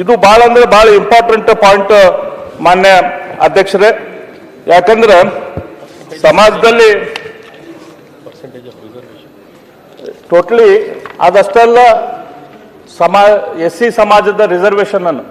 ಇದು ಬಹಳ ಅಂದ್ರೆ ಬಹಳ ಇಂಪಾರ್ಟೆಂಟ್ ಪಾಯಿಂಟ್ ಮಾನ್ಯ ಅಧ್ಯಕ್ಷರೇ. ಯಾಕಂದ್ರೆ ಸಮಾಜದಲ್ಲಿ ಟೋಟಲಿ ಅದಷ್ಟೆಲ್ಲ ಸಮಾ, ಎಸ್ ಸಿ ಸಮಾಜದ ರಿಸರ್ವೇಷನ್ ಅನ್ನು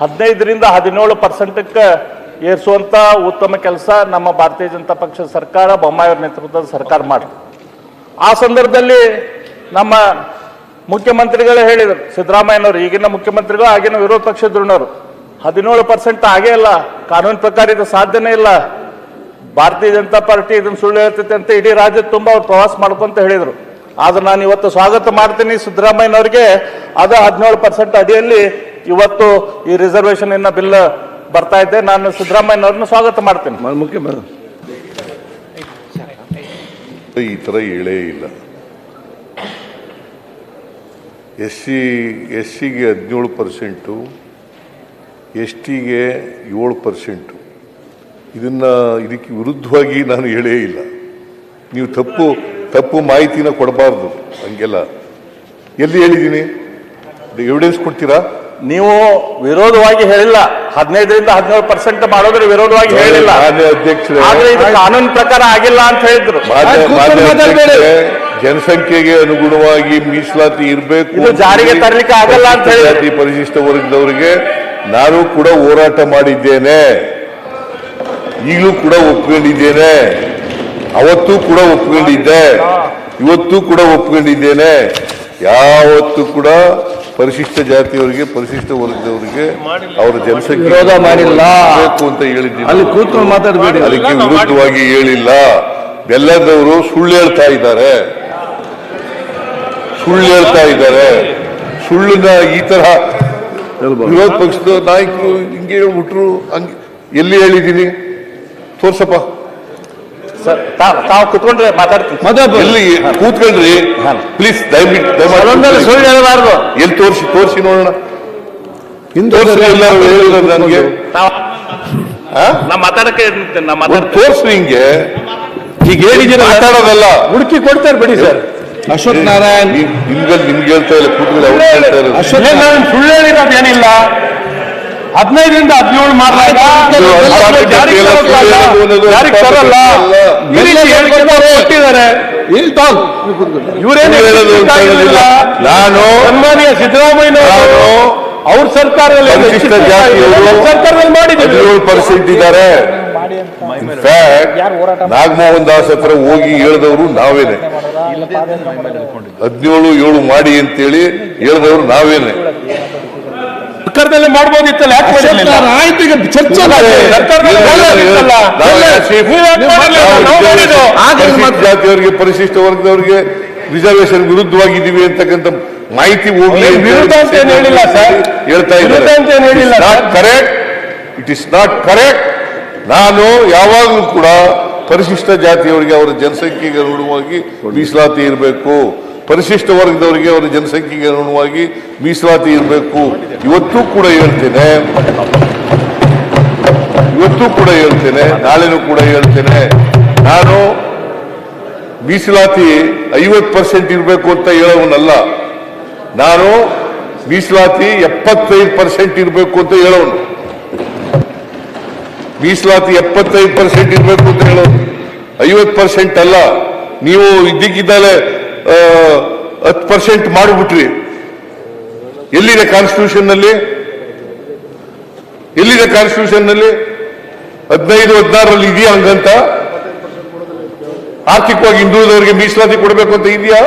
ಹದಿನೈದರಿಂದ ಹದಿನೇಳು ಪರ್ಸೆಂಟಕ್ಕೆ ಏರಿಸುವಂತ ಉತ್ತಮ ಕೆಲಸ ನಮ್ಮ ಭಾರತೀಯ ಜನತಾ ಪಕ್ಷದ ಸರ್ಕಾರ ಬೊಮ್ಮಾಯಿಯವರ ನೇತೃತ್ವದ ಸರ್ಕಾರ ಮಾಡಿ ಆ ಸಂದರ್ಭದಲ್ಲಿ ನಮ್ಮ ಮುಖ್ಯಮಂತ್ರಿಗಳೇ ಹೇಳಿದರು. ಸಿದ್ದರಾಮಯ್ಯನವರು ಈಗಿನ ಮುಖ್ಯಮಂತ್ರಿಗಳು ಆಗಿನ ವಿರೋಧ ಪಕ್ಷದವರು ಹದಿನೇಳು ಪರ್ಸೆಂಟ್ ಆಗೇ ಇಲ್ಲ. ಕಾನೂನು ಪ್ರಕಾರ ಇದು ಸಾಧ್ಯನೇ ಇಲ್ಲ. ಭಾರತೀಯ ಜನತಾ ಪಾರ್ಟಿ ಇದನ್ನು ಸುಳ್ಳು ಹೇಳ್ತೈತೆ ಅಂತ ಇಡೀ ರಾಜ್ಯದ ತುಂಬ ಅವ್ರು ಪ್ರವಾಸ ಮಾಡ್ಕೊಂತ ಹೇಳಿದರು. ಆದ್ರೆ ನಾನು ಇವತ್ತು ಸ್ವಾಗತ ಮಾಡ್ತೀನಿ ಸಿದ್ದರಾಮಯ್ಯನವ್ರಿಗೆ. ಅದು ಹದಿನೇಳು ಪರ್ಸೆಂಟ್ ಅಡಿಯಲ್ಲಿ ಇವತ್ತು ಈ ರಿಸರ್ವೇಷನ್ ಇನ್ನ ಬಿಲ್ ಬರ್ತಾ ಇದೆ. ನಾನು ಸಿದ್ದರಾಮಯ್ಯನವ್ರನ್ನ ಸ್ವಾಗತ ಮಾಡ್ತೀನಿ. ಮುಖ್ಯಮಂತ್ರಿ ಈ ಥರ ಹೇಳೇ ಇಲ್ಲ. ಎಸ್ ಸಿ ಎಸ್ ಸಿಗೆ ಹದಿನೇಳು ಪರ್ಸೆಂಟು ಎಸ್ ಟಿಗೆ ಏಳು ಪರ್ಸೆಂಟು. ಇದನ್ನು ಇದಕ್ಕೆ ವಿರುದ್ಧವಾಗಿ ನಾನು ಹೇಳೇ ಇಲ್ಲ. ನೀವು ತಪ್ಪು ತಪ್ಪು ಮಾಹಿತಿನ ಕೊಡಬಾರ್ದು ಹಂಗೆಲ್ಲ. ಎಲ್ಲಿ ಹೇಳಿದ್ದೀನಿ? ಎವಿಡೆನ್ಸ್ ಕೊಡ್ತೀರಾ? ನೀವು ವಿರೋಧವಾಗಿ ಹೇಳಿಲ್ಲ. ಹದಿನೈದರಿಂದ ಹದಿನೇಳು ಪರ್ಸೆಂಟ್ ಮಾಡೋದ್ರೆ ವಿರೋಧವಾಗಿ ಹೇಳಿಲ್ಲ. ಅಧ್ಯಕ್ಷ ಅಧ್ಯಕ್ಷರೇ. ಆದ್ರೆ ಇದು ಕಾನೂನು ಪ್ರಕಾರ ಆಗಿಲ್ಲ ಅಂತ ಹೇಳಿದ್ರು. ಜನಸಂಖ್ಯೆಗೆ ಅನುಗುಣವಾಗಿ ಮೀಸಲಾತಿ ಇರಬೇಕು ಜಾರಿಗೆ ತರಲಿಕ್ಕೆ ಆಗಲ್ಲ ಅಂತ ಹೇಳಿ. ಜಾತಿ ಪರಿಶಿಷ್ಟ ವರ್ಗದವರಿಗೆ ನಾನು ಕೂಡ ಹೋರಾಟ ಮಾಡಿದ್ದೇನೆ. ಈಗಲೂ ಕೂಡ ಒಪ್ಕೊಂಡಿದ್ದೇನೆ. ಅವತ್ತು ಕೂಡ ಒಪ್ಕೊಂಡಿದ್ದೆ. ಇವತ್ತು ಕೂಡ ಒಪ್ಕೊಂಡಿದ್ದೇನೆ. ಯಾವತ್ತು ಕೂಡ ಪರಿಶಿಷ್ಟ ಜಾತಿಯವರಿಗೆ ಪರಿಶಿಷ್ಟ ವರ್ಗದವರಿಗೆ ಅವರ ಜನಸಂಖ್ಯೆ ವಿರೋಧ ಮಾಡಿಲ್ಲ. ಅಂತ ಹೇಳಿದ್ದೀನಿ. ಅಲ್ಲಿ ಕೂತ್ಕೊಂಡು ಮಾತಾಡಬೇಡಿ. ಅದಕ್ಕೆ ವಿರುದ್ಧವಾಗಿ ಹೇಳಿಲ್ಲ. ಬೆಲ್ಲದವರು ಸುಳ್ಳು ಹೇಳ್ತಾ ಇದ್ದಾರೆ. ಸುಳ್ಳು ಹೇಳ್ತಾ ಇದ್ದಾರೆ. ಸುಳ್ಳನ್ನ ಈ ತರ ವಿರೋಧ ಪಕ್ಷದ ನಾಯಕರು ಹಿಂಗೆ ಹೇಳ್ಬಿಟ್ರು ಹಂಗೆ ಎಲ್ಲಿ ಹೇಳಿದ್ದೀನಿ? ತೋರ್ಸಪ್ಪ. ಸರ್ ತಾವ್- ತಾವು ಕೂತ್ಕೊಂಡ್ರೆ ಮಾತಾಡ್ತೀನಿ. ಮಾತಾಡ್ಬೋದು. ಎಲ್ಲಿ ಕೂತ್ಕೊಳ್ರಿ ಪ್ಲೀಸ್ ದಯವಿಟ್ಟು ದಯಮಾಡಿ ಸುಳ್ಳು ಹೇಳಬಾರ್ದು. ಎಲ್ಲಿ ತೋರಿಸಿ ತೋರಿಸಿ ನೋಡೋಣ. ಹಿಂದೆ ತೋರಿಸಿ ಎಲ್ಲರೂ ಹೇಳಿದ್ರು ನನಗೆ. ತಾವ್- ಆ? ನಾ ಮಾತಾಡಕ್ಕೆ ತೋರಿಸ್ರಿ ಹಿಂಗೆ. ಈಗ ಹೇಳಿದ್ದೀರ ಮಾತಾಡೋದಲ್ಲ. ಹುಡುಕಿ ಕೊಡ್ತಾರೆ ಬಿಡಿ ಸರ್. ಅಶ್ವಥ್ ನಾರಾಯಣ್ ನಿಮ್ಗೆ ನಿಮ್ಗೆ ಹೇಳ್ತಾ ಇಲ್ಲ ಅಶ್ವಥ್ ನಾರಾಯಣ್ ನಾನು ಸುಳ್ಳು ಹೇಳಿರೋದೇನಿಲ್ಲ ಹದಿನೈದರಿಂದ ಹದಿನೇಳು ತಾವು ಇವರೇನು ಹೇಳೋದು ಅಂತ ಹೇಳೋದಿಲ್ಲ. ನಾನು ಸನ್ಮಾನ್ಯ ಸಿದ್ದರಾಮಯ್ಯ ನಾನು ಅವ್ರ ಸರ್ಕಾರದಲ್ಲಿ ಸರ್ಕಾರದಲ್ಲಿ ಮಾಡಿದ್ದೀವಿ. ಹದಿನೇಳು ಪರ್ಸೆಂಟ್ ಇದ್ದಾರೆ. ನಾಗಮೋಹನ್ ದಾಸ್ ಹತ್ರ ಹೋಗಿ ಹೇಳಿದವರು ನಾವೇನೆ. ಹದಿನೇಳು ಏಳು ಮಾಡಿ ಅಂತೇಳಿ ಹೇಳಿದವರು ನಾವೇನೆ. ಸರ್ಕಾರದಲ್ಲಿ ಮಾಡಬಹುದಿತ್ತಲ್ಲ ಜಾತಿಯವರಿಗೆ ಪರಿಶಿಷ್ಟ ವರ್ಗದವರಿಗೆ ರಿಸರ್ವೇಶನ್ ವಿರುದ್ಧವಾಗಿದ್ದೀವಿ ಅಂತಕ್ಕಂಥ ಮಾಹಿತಿ ಹೋಗಲಿ ಏನ್ ವಿರುದ್ಧ ಅಂತ ಏನ್ ಹೇಳಿಲ್ಲ ಸರ್. ಹೇಳ್ತಾ ಇದ್ದಾರೆ. ಅಂತ ಏನ್ ಹೇಳಿಲ್ಲ sir. Correct it is not correct ನಾನು ಯಾವಾಗಲೂ ಕೂಡ ಪರಿಶಿಷ್ಟ ಜಾತಿಯವರಿಗೆ ಅವರ ಜನಸಂಖ್ಯೆಗೆ ಅನುಗುಣವಾಗಿ ಮೀಸಲಾತಿ ಇರಬೇಕು. ಪರಿಶಿಷ್ಟ ವರ್ಗದವರಿಗೆ ಅವರ ಜನಸಂಖ್ಯೆಗೆ ಅನುಗುಣವಾಗಿ ಮೀಸಲಾತಿ ಇರಬೇಕು. ಇವತ್ತು ಕೂಡ ಹೇಳ್ತೇನೆ. ಇವತ್ತು ಕೂಡ ಹೇಳ್ತೇನೆ. ನಾಳೆನೂ ಕೂಡ ಹೇಳ್ತೇನೆ. ನಾನು ಮೀಸಲಾತಿ ಐವತ್ತು ಪರ್ಸೆಂಟ್ ಇರಬೇಕು ಅಂತ ಹೇಳೋವನಲ್ಲ. ನಾನು ಮೀಸಲಾತಿ ಎಪ್ಪತ್ತೈದು ಪರ್ಸೆಂಟ್ ಇರಬೇಕು ಅಂತ ಹೇಳೋನು. ಮೀಸಲಾತಿ ಎಪ್ಪತ್ತೈದು ಪರ್ಸೆಂಟ್ ಇರಬೇಕು ಅಂತ ಹೇಳೋದು ಐವತ್ತು ಪರ್ಸೆಂಟ್ ಅಲ್ಲ. ನೀವು ಇದ್ದಕ್ಕಿದ್ದಾಲೆ ಹತ್ತು ಪರ್ಸೆಂಟ್ ಮಾಡಿಬಿಟ್ರಿ. ಎಲ್ಲಿದೆ ಕಾನ್ಸ್ಟಿಟ್ಯೂಷನ್ನಲ್ಲಿ? ಎಲ್ಲಿದೆ ಕಾನ್ಸ್ಟಿಟ್ಯೂಷನ್ನಲ್ಲಿ? ಹದಿನೈದು, ಹದಿನಾರರಲ್ಲಿ ಇದೆಯಾ ಹಂಗಂತ? ಆರ್ಥಿಕವಾಗಿ ಹಿಂದುಳಿದವರಿಗೆ ಮೀಸಲಾತಿ ಕೊಡಬೇಕು ಅಂತ ಇದೆಯಾ?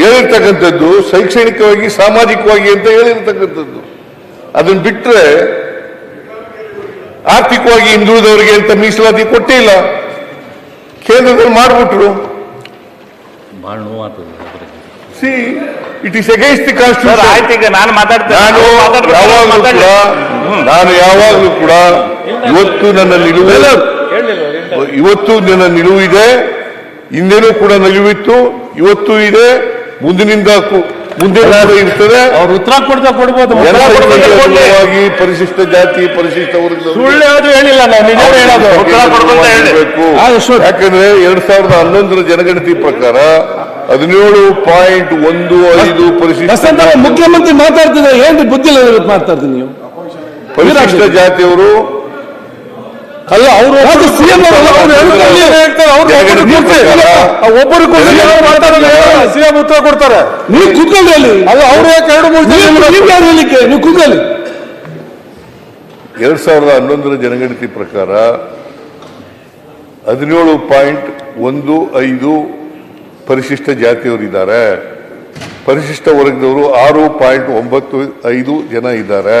ಹೇಳಿರ್ತಕ್ಕಂಥದ್ದು ಶೈಕ್ಷಣಿಕವಾಗಿ, ಸಾಮಾಜಿಕವಾಗಿ ಅಂತ ಹೇಳಿರ್ತಕ್ಕಂಥದ್ದು. ಅದನ್ನ ಬಿಟ್ರೆ ಆರ್ಥಿಕವಾಗಿ ಹಿಂದುಳಿದವರಿಗೆ ಅಂತ ಮೀಸಲಾತಿ ಕೊಟ್ಟೇ ಇಲ್ಲ. ಕೇಂದ್ರದಲ್ಲಿ ಮಾಡಿಬಿಟ್ರು. See it is against the constitution ಆಯ್ತು ಈಗ ನಾನು ಮಾತಾಡ್ತೇನೆ. ನಾನು ಯಾವಾಗಲೂ ಕೂಡ ನಾನು ಯಾವಾಗಲೂ ಕೂಡ ಇವತ್ತು ನನ್ನ ನಿಲುವು ಇವತ್ತು ನನ್ನ ನಿಲುವು ಇದೆ. ಹಿಂದೆನೂ ಕೂಡ ನಿಲುವಿತ್ತು. ಇವತ್ತು ಇದೆ. ಮುಂದಿನಿಂದ ಮುಂದೆ ಇರ್ತದೆ. ಅವ್ರು ಉತ್ತರ ಕೊಡ್ತಾ ಕೊಡ್ಬೋದು ಪರಿಶಿಷ್ಟ ಜಾತಿ ಪರಿಶಿಷ್ಟ ಸುಳ್ಳು ಯಾವ್ದು ಹೇಳಿಲ್ಲ ನಾನು ನಿಜ ಹೇಳೋದು. ಯಾಕಂದ್ರೆ ಎರಡ್ ಸಾವಿರದ ಹನ್ನೊಂದರ ಜನಗಣತಿ ಪ್ರಕಾರ ಹದಿನೇಳು ಪಾಯಿಂಟ್ ಒಂದು ಐದು ಪರಿಶಿಷ್ಟ ಮುಖ್ಯಮಂತ್ರಿ ಮಾತಾಡ್ತಿದ್ರೆ ಏನ್ರಿ ಬುದ್ಧಿ ಮಾತಾಡ್ತೀನಿ ನೀವು? ಪರಿಶಿಷ್ಟ ಜಾತಿಯವರು ಅಲ್ಲ ಅವರು ಸಿಎಂ ಒಬ್ಬರು ಸಿಎಂ ಉತ್ತರ ಕೊಡ್ತಾರೆ. ನೀವು ಕುತ್ಕೊಳ್ಳಿ ಅಲ್ಲಿ. ಅಲ್ಲ ಅವ್ರು ಯಾಕೆ ಎರಡು ಮೂರು ಜನ ಹೇಳಿಕ್ಕೆ? ನೀವು ಕುತ್ಕೊಳ್ಳಿ. ಎರಡ್ ಸಾವಿರದ ಹನ್ನೊಂದರ ಜನಗಣತಿ ಪ್ರಕಾರ ಹದಿನೇಳು ಪಾಯಿಂಟ್ ಒಂದು ಐದು ಪರಿಶಿಷ್ಟ ಜಾತಿಯವರಿದ್ದಾರೆ ಪರಿಶಿಷ್ಟ ವರ್ಗದವರು ಆರು ಪಾಯಿಂಟ್ ಒಂಬತ್ತು ಐದು ಜನ ಇದ್ದಾರೆ.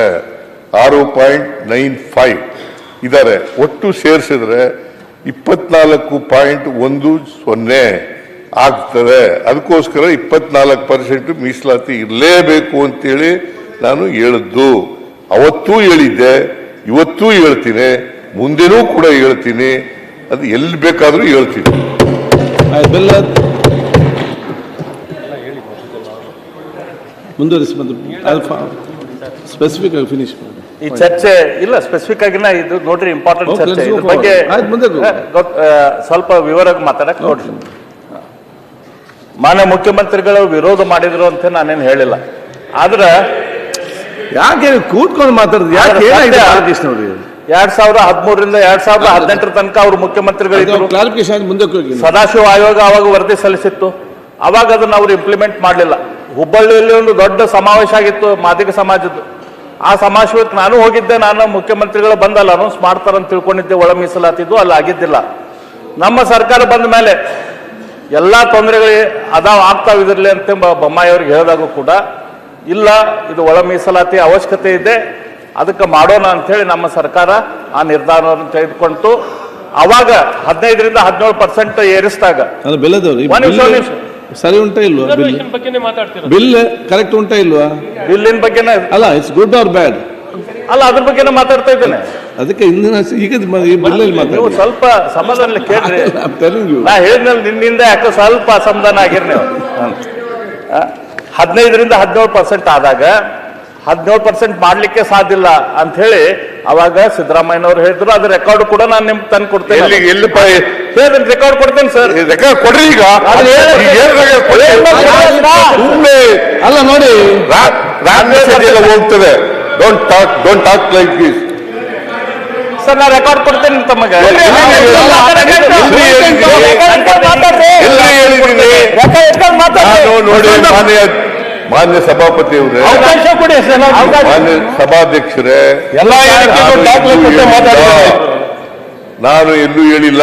ಆರು ಪಾಯಿಂಟ್ ನೈನ್ ಫೈವ್. ಇದ್ದಾರೆ. ಒಟ್ಟು ಸೇರಿಸಿದ್ರೆ ಇಪ್ಪತ್ನಾಲ್ಕು ಪಾಯಿಂಟ್ ಒಂದು ಸೊನ್ನೆ ಆಗ್ತದೆ. ಅದಕ್ಕೋಸ್ಕರ ಇಪ್ಪತ್ನಾಲ್ಕು ಪರ್ಸೆಂಟ್ ಮೀಸಲಾತಿ ಇರಲೇಬೇಕು ಅಂತೇಳಿ ನಾನು ಹೇಳಿದ್ದು. ಅವತ್ತೂ ಹೇಳಿದ್ದೆ, ಇವತ್ತೂ ಹೇಳ್ತೀನಿ, ಮುಂದೆನೂ ಕೂಡ ಹೇಳ್ತೀನಿ, ಅದು ಎಲ್ಲಿ ಬೇಕಾದರೂ ಹೇಳ್ತೀನಿ. ಮುಂದುವರಿಸಿ ಸ್ಪೆಸಿಫಿಕ್ ಆಗಿ ಫಿನಿಶ್ ಮಾಡಿ. ಈ ಚರ್ಚೆ ಇಲ್ಲ ಸ್ಪೆಸಿಫಿಕ್ ಆಗಿನ ಇದು ನೋಡ್ರಿ ಇಂಪಾರ್ಟೆಂಟ್ ಚರ್ಚೆ ಇದ್ರ ಬಗ್ಗೆ ಸ್ವಲ್ಪ ವಿವರವಾಗಿ ಮಾತಾಡಕ್ ನೋಡ್ರಿ. ಮಾನ್ಯ ಮುಖ್ಯಮಂತ್ರಿಗಳು ವಿರೋಧ ಮಾಡಿದ್ರು ಅಂತ ನಾನೇನು ಹೇಳಿಲ್ಲ. ಆದ್ರೆ ಯಾಕೆ ಕೂತ್ಕೊಂಡು ಮಾತಾಡೋದು ಯಾಕೆ ಏನಾಗಿದೆ ಅವ್ರಿಗೆ? ಎರಡ್ ಸಾವಿರದ ಹದಿಮೂರರಿಂದ ಎರಡ್ ಸಾವಿರದ ಹದಿನೆಂಟರ ತನಕ ಅವರು ಮುಖ್ಯಮಂತ್ರಿಗಳಿದ್ರು ಸದಾಶಿವ ಆಯೋಗ ಅವಾಗ ವರದಿ ಸಲ್ಲಿಸಿತ್ತು. ಅವಾಗ ಅದನ್ನ ಅವರು ಇಂಪ್ಲಿಮೆಂಟ್ ಮಾಡಲಿಲ್ಲ. ಹುಬ್ಬಳ್ಳಿಯಲ್ಲಿ ಒಂದು ದೊಡ್ಡ ಸಮಾವೇಶ ಆಗಿತ್ತು ಮಾದಿಗ ಸಮಾಜದ್ದು. ಆ ಸಮಾವೇಶಕ್ಕೆ ನಾನು ಹೋಗಿದ್ದೆ ನಾನು ಮುಖ್ಯಮಂತ್ರಿಗಳು ಬಂದಲ್ಲ ಅನೌನ್ಸ್ ಮಾಡ್ತಾರಂತ ತಿಳ್ಕೊಂಡಿದ್ದೆ ಒಳ ಮೀಸಲಾತಿದ್ದು ಅಲ್ಲಿ ಆಗಿದ್ದಿಲ್ಲ. ನಮ್ಮ ಸರ್ಕಾರ ಬಂದ ಮೇಲೆ ಎಲ್ಲ ತೊಂದರೆಗಳು ಅದಾವ ಆಗ್ತಾವ ಇದ್ರಲ್ಲಿ ಅಂತ ಬ- ಬೊಮ್ಮಾಯಿ ಅವ್ರಿಗೆ ಹೇಳಿದಾಗೂ ಕೂಡ ಇಲ್ಲ ಇದು ಒಳ ಮೀಸಲಾತಿ ಅವಶ್ಯಕತೆ ಇದೆ ಅದಕ್ಕೆ ಮಾಡೋಣ ಅಂತೇಳಿ ನಮ್ಮ ಸರ್ಕಾರ ಆ ನಿರ್ಧಾರವನ್ನು ತೆಗೆದುಕೊಂತು. ಅವಾಗ ಹದಿನೈದರಿಂದ ಹದಿನೇಳು ಪರ್ಸೆಂಟ್ ಏರಿಸಿದಾಗ ಸರಿ ಉಂಟಾ ಇಲ್ವಾ ಬಿಲ್? ಬಿಲ್ ಕರೆಕ್ಟ್ ಉಂಟಾ ಇಲ್ವಾ? ಬಿಲ್ಲಿನ ಬಗ್ಗೆನೇ? ಅಲ್ಲ ಇಟ್ಸ್ ಗುಡ್ ಆರ್ ಬ್ಯಾಡ್ ಅಲ್ಲ ಅದ್ರ ಬಗ್ಗೆನೇ ಮಾತಾಡ್ತಾ ಇದ್ದೇನೆ. ಅದಕ್ಕೆ ಇಂದಿನ ಈಗ ಈ ಬಿಲ್ಲಲ್ಲಿ ಮಾತಾಡಿ. ಸ್ವಲ್ಪ ಸಮಾಧಾನ ಕೇಳ್ರಿ. ನಾ ಹೇಳಿದ್ಮೇಲೆ ನಿನ್ನಿಂದ ಯಾಕೋ ಸ್ವಲ್ಪ ಅಸಮಾಧಾನ ಆಗಿರ್ ನೀವು ಹದಿನೈದರಿಂದ ಹದಿನೇಳು ಪರ್ಸೆಂಟ್ ಆದಾಗ ಹದಿನೇಳು ಪರ್ಸೆಂಟ್ ಮಾಡಲಿಕ್ಕೆ ಸಾಧ್ಯ ಇಲ್ಲ ಅಂತ ಹೇಳಿ ಅವಾಗ ಸಿದ್ದರಾಮಯ್ಯನವರು ಹೇಳಿದ್ರು. ಅದು ರೆಕಾರ್ಡ್ ಕೂಡ ನಾನು ನಿಮ್ಗೆ ತಂದು ಎಲ್ಲಿ ಕೊಡ್ತೇನೆ ಎಲ್ಲಿಪ್ಪ ರೆಕಾರ್ಡ್ ಕೊಡ್ತೇನೆ ಸರ್ ರೆಕಾರ್ಡ್ ಕೊಡ್ರಿ ಈಗ? ಸುಮ್ನೆ ಅಲ್ಲ ನೋಡಿ. ಹೋಗ್ತದೆ. Don't talk don't talk like this sir ನಾ ರೆಕಾರ್ಡ್ ಕೊಡ್ತೇನೆ ತಮಗೆ ನೋಡಿ ಮಾನ್ಯ ಮಾನ್ಯ ಸಭಾಪತಿ ಅವರೇ. ಅವಕಾಶ ಕೊಡಿ ಸರ್ ಮಾನ್ಯ ಸಭಾಧ್ಯಕ್ಷರೇ. ಎಲ್ಲ ನಾನು ಎಲ್ಲೂ ಹೇಳಿಲ್ಲ.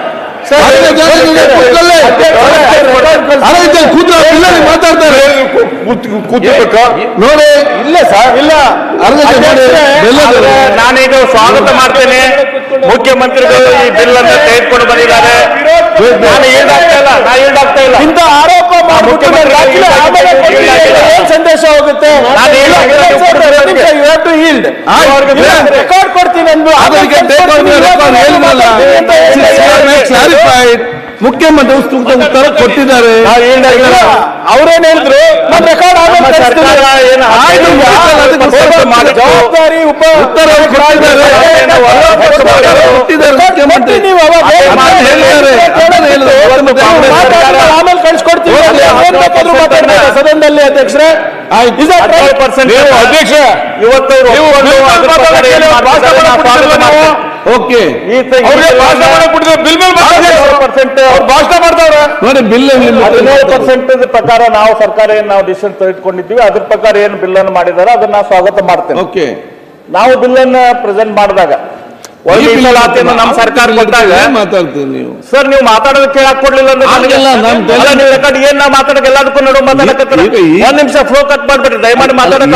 ಮಾತಾಡ್ತಾರೆ ನೋಡಿ ಇಲ್ಲ ಸರ್ ಇಲ್ಲ ನಾನೀಗ ಸ್ವಾಗತ ಮಾಡ್ತೇನೆ ಮುಖ್ಯಮಂತ್ರಿಗಳು ಈ ಬಿಲ್ ಅನ್ನು ತೆಗೆದುಕೊಂಡು ಬಂದಿದ್ದಾರೆ ನಾನು ಈಡಾಗ್ತಾ ಇಲ್ಲ ನಾ ಈಡಾಗ್ತಾ ಇಲ್ಲ ಇಂಥ ಆರೋಪ ಏನ್ ಸಂದೇಶ ಹೋಗುತ್ತೆ ಕ್ಲಾರಿಫೈಡ್ ಮುಖ್ಯಮಂತ್ರಿ ಸೂಕ್ತ ಉತ್ತರ ಕೊಟ್ಟಿದ್ದಾರೆ. ಅವ್ರೇನ್ ಹೇಳಿದ್ರು? ಜವಾಬ್ದಾರಿ ಉಪ ಉತ್ತರ ಕೊಟ್ಟಿದ್ದಾರೆ. ಆಮೇಲೆ ಕಳ್ಸಿಕೊಡ್ತೀವಿ. ಸದನದಲ್ಲಿ ಅಧ್ಯಕ್ಷರೇ ಅಧ್ಯಕ್ಷ ಇವತ್ತು ಓಕೆ. ಭಾಷಣ ಮಾಡ್ತಾವ್ರೆ. ನೋಡಿ ಬಿಲ್ ಹದಿನೇಳು ಪರ್ಸೆಂಟ್ ಪ್ರಕಾರ ನಾವು ಸರ್ಕಾರ ಏನ್ ನಾವು ಡಿಸಿಷನ್ ತೆಗೆದುಕೊಂಡಿದ್ದೀವಿ ಅದ್ರ ಪ್ರಕಾರ ಏನು ಬಿಲ್ ಅನ್ನು ಮಾಡಿದಾರೆ ಅದನ್ನ ಸ್ವಾಗತ ಮಾಡ್ತೇವೆ. ಓಕೆ. ನಾವು ಬಿಲ್ ಅನ್ನ ಪ್ರೆಸೆಂಟ್ ಮಾಡಿದಾಗ ನಮ್ಮ ಸರ್ಕಾರ ಕೊಟ್ಟಾಗ ಮಾತಾಡ್ತೀರಿ ನೀವು. ಸರ್ ನೀವು ಮಾತಾಡೋದು ಕೇಳಕ್ ಕೊಡ್ಲಿಲ್ಲ ಅಂದ್ರೆ ರೆಕಾರ್ಡ್ ಏನ್ ನಾವು ಮಾತಾಡಕ್ ಎಲ್ಲದಕ್ಕೂ ನಡು ಮಾತಾಡಕ್ಕೆ ಒಂದ್ ನಿಮಿಷ ಫ್ಲೋ ಕಟ್ ಮಾಡ್ಬಿಡ್ರಿ ದಯಮಾಡಿ ಮಾತಾಡಕ್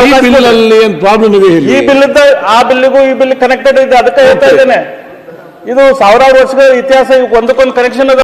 ಏನ್ ಪ್ರಾಬ್ಲಮ್ ಇದೆ ಈ ಬಿಲ್ ಇದ್ದ ಆ ಬಿಲ್ಗೂ ಈ ಬಿಲ್ ಕನೆಕ್ಟೆಡ್ ಇದೆ ಅದಕ್ಕೆ ಹೇಳ್ತಾ ಇದ್ದೇನೆ. ಇದು ಸಾವಿರಾರು ವರ್ಷಗಳ ಇತಿಹಾಸ ಒಂದಕ್ಕೊಂದು ಕನೆಕ್ಷನ್ ಅದ.